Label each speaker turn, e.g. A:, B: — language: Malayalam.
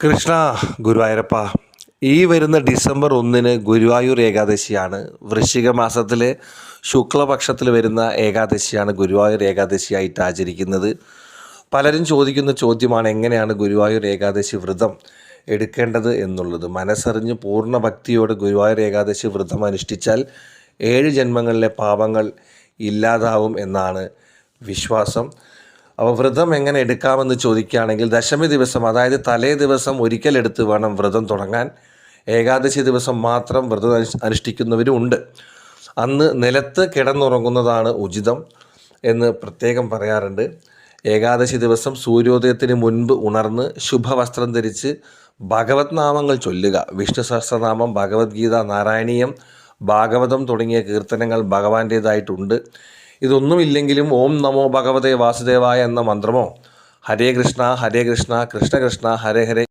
A: കൃഷ്ണ ഗുരുവായൂരപ്പ ഈ വരുന്ന ഡിസംബർ ഒന്നിന് ഗുരുവായൂർ ഏകാദശിയാണ്. വൃശ്ചിക മാസത്തിലെ ശുക്ലപക്ഷത്തിൽ വരുന്ന ഏകാദശിയാണ് ഗുരുവായൂർ ഏകാദശിയായിട്ട് ആചരിക്കുന്നത്. പലരും ചോദിക്കുന്ന ചോദ്യമാണ് എങ്ങനെയാണ് ഗുരുവായൂർ ഏകാദശി വ്രതം എടുക്കേണ്ടത് എന്നുള്ളത്? മനസ്സറിഞ്ഞ് പൂർണ ഭക്തിയോടെ ഗുരുവായൂർ ഏകാദശി വ്രതം അനുഷ്ഠിച്ചാൽ ഏഴ് ജന്മങ്ങളിലെ പാപങ്ങൾ ഇല്ലാതാവും എന്നാണ് വിശ്വാസം. അപ്പോൾ വ്രതം എങ്ങനെ എടുക്കാമെന്ന് ചോദിക്കുകയാണെങ്കിൽ ദശമി ദിവസം അതായത് തലേ ദിവസം ഒരിക്കലെടുത്ത് വേണം വ്രതം തുടങ്ങാൻ. ഏകാദശി ദിവസം മാത്രം വ്രതം അനുഷ്ഠിക്കുന്നവരും ഉണ്ട് അന്ന് നിലത്ത് കിടന്നുറങ്ങുന്നതാണ് ഉചിതം എന്ന് പ്രത്യേകം പറയാറുണ്ട്. ഏകാദശി ദിവസം സൂര്യോദയത്തിന് മുൻപ് ഉണർന്ന് ശുഭവസ്ത്രം ധരിച്ച് ഭഗവത് നാമങ്ങൾ ചൊല്ലുക. വിഷ്ണു സഹസ്രനാമം ഭഗവത്ഗീത നാരായണീയം ഭാഗവതം തുടങ്ങിയ കീർത്തനങ്ങൾ ഭഗവാന്റേതായിട്ടുണ്ട്. ഇതൊന്നുമില്ലെങ്കിലും ഓം നമോ ഭഗവതേ വാസുദേവായ എന്ന മന്ത്രമോ? ഹരേ കൃഷ്ണ ഹരേ കൃഷ്ണ കൃഷ്ണ കൃഷ്ണ ഹരേ ഹരേ.